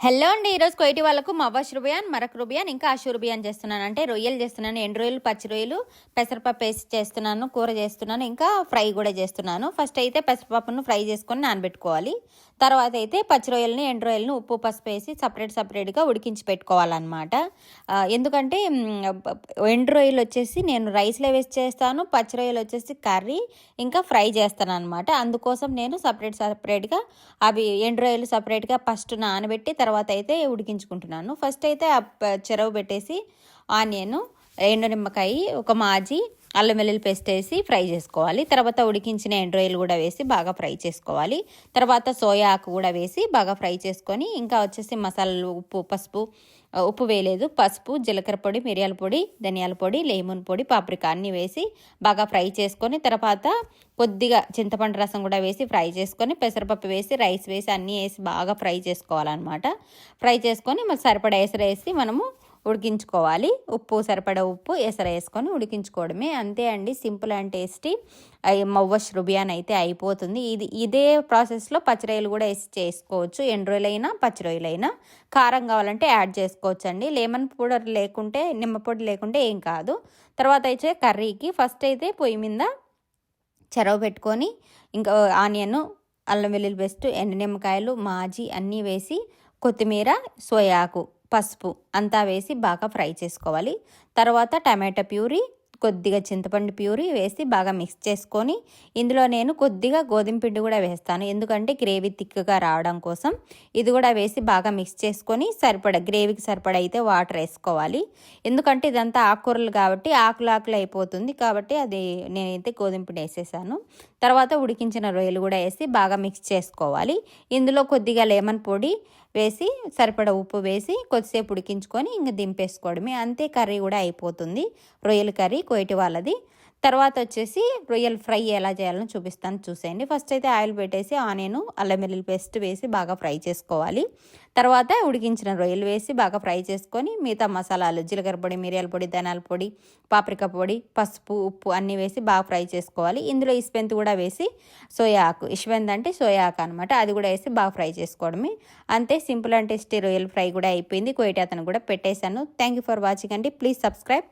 Hello అండి ఈరోజు కొయిటి వాళ్ళకు మవ్వష్ రుబియాన్ మరక రుబియాన్ ఇంకా అషు రుబియాన్ చేస్తున్నాను. అంటే రొయ్యలు చేస్తున్నాను ఎండు రొయ్యలు పచ్చి రొయ్యలు పెసరపప్పు వేసి చేస్తున్నాను కూర చేస్తున్నాను ఇంకా ఫ్రై కూడా చేస్తున్నాను. ఫస్ట్ అయితే పెసరపప్పును ఫ్రై చేసుకొని నానబెట్టుకోవాలి. తర్వాత అయితే పచ్చి రొయ్యలని ఎండు రొయ్యలను ఉప్పు పసుపు వేసి సపరేట్ సపరేట్గా ఉడికించి పెట్టుకోవాలన్నమాట. ఎందుకంటే ఎండు రొయ్యలు వచ్చేసి నేను రైస్లో వేసి చేస్తాను పచ్చి రొయ్యలు వచ్చేసి కర్రీ ఇంకా ఫ్రై చేస్తాను అనమాట అందుకోసం నేను సపరేట్ సపరేట్గా అవి ఎండు రొయ్యలు సపరేట్గా ఫస్ట్ నానబెట్టి తర్వాత అయితే ఉడికించుకుంటున్నాను. ఫస్ట్ అయితే ఆ చెరవు పెట్టేసి ఆనియన్ ఎండు నిమ్మకాయ ఒక మాజీ అల్లం వెల్లుల్లి పేస్ట్ వేసి ఫ్రై చేసుకోవాలి. తర్వాత ఉడికించిన ఎండ్రాయిల్ కూడా వేసి బాగా ఫ్రై చేసుకోవాలి. తర్వాత సోయా ఆకు కూడా వేసి బాగా ఫ్రై చేసుకొని ఇంకా వచ్చేసి మసాలాలు ఉప్పు పసుపు ఉప్పు వేయలేదు. పసుపు జీలకర్ర పొడి మిరియాల పొడి ధనియాల పొడి లెమన్ పొడి పాప్రికా అన్నీ వేసి బాగా ఫ్రై చేసుకొని తర్వాత కొద్దిగా చింతపండు రసం కూడా వేసి ఫ్రై చేసుకొని పెసరపప్పు వేసి రైస్ వేసి అన్నీ వేసి బాగా ఫ్రై చేసుకోవాలన్నమాట. ఫ్రై చేసుకొని మరి సరిపడా ఎసరు వేసి మనము ఉడికించుకోవాలి. ఉప్పు సరిపడ ఉప్పు ఎసర వేసుకొని ఉడికించుకోవడమే. అంతే అండి. Simple and tasty. మవ్వ శ్రుబియాన్ అయితే అయిపోతుంది. ఇది ఇదే ప్రాసెస్లో పచ్చిరొయ్యలు కూడా వేసి చేసుకోవచ్చు. ఎండు రొయ్యలైనా పచ్చి రొయ్యలైనా కారం కావాలంటే యాడ్ చేసుకోవచ్చు అండి లెమన్ పౌడర్ లేకుంటే నిమ్మ పొడి లేకుంటే ఏం కాదు. తర్వాత అయితే కర్రీకి ఫస్ట్ అయితే పొయ్యి మీద చెరవ పెట్టుకొని ఇంకా ఆనియన్ అల్లం వెల్లుల్లి పేస్ట్ ఎండు నిమ్మకాయలు మాజీ అన్నీ వేసి కొత్తిమీర సోయాకు పసుపు అంతా వేసి బాగా ఫ్రై చేసుకోవాలి. తర్వాత టమాటా ప్యూరీ కొద్దిగా చింతపండు ప్యూరీ వేసి బాగా మిక్స్ చేసుకొని ఇందులో నేను కొద్దిగా గోధుమ పిండి కూడా వేస్తాను. ఎందుకంటే గ్రేవీ థిక్గా రావడం కోసం ఇది కూడా వేసి బాగా మిక్స్ చేసుకొని సరిపడ గ్రేవీకి సరిపడ అయితే వాటర్ వేసుకోవాలి. ఎందుకంటే ఇదంతా ఆకుకూరలు కాబట్టి ఆకులు ఆకులు అయిపోతుంది కాబట్టి అది నేనైతే గోధుమ పిండి వేసేసాను. తర్వాత ఉడికించిన రొయ్యలు కూడా వేసి బాగా మిక్స్ చేసుకోవాలి. ఇందులో కొద్దిగా లెమన్ పొడి వేసి సరిపడ ఉప్పు వేసి కొద్దిసేపు ఉడికించుకొని ఇంక దింపేసుకోవడమే. అంతే కర్రీ కూడా అయిపోతుంది. రొయ్యల కర్రీ కోయటి వాళ్ళది. తర్వాత వచ్చేసి రొయ్యలు ఫ్రై ఎలా చేయాలని చూపిస్తాను చూసేయండి. ఫస్ట్ అయితే ఆయిల్ పెట్టేసి ఆనియన్ అల్లం వెల్లుల్లి పేస్ట్ వేసి బాగా ఫ్రై చేసుకోవాలి. తర్వాత ఉడికించిన రొయ్యలు వేసి బాగా ఫ్రై చేసుకొని మిగతా మసాలాలు జీలకర్ర పొడి మిరియాల పొడి ధనాల పొడి పాప్రికా పొడి పసుపు ఉప్పు అన్నీ వేసి బాగా ఫ్రై చేసుకోవాలి. ఇందులో ఇస్పెంత్ కూడా వేసి సోయా ఆకు ఇస్పెంత్ అంటే సోయా ఆకు అనమాట అది కూడా వేసి బాగా ఫ్రై చేసుకోవడమే. అంతే సింపుల్ అండ్ టేస్టీ రొయ్యలు ఫ్రై కూడా అయిపోయింది. కోయిటి అతను కూడా పెట్టేశాను. థ్యాంక్ యూ ఫర్ వాచింగ్ అండి. Please subscribe.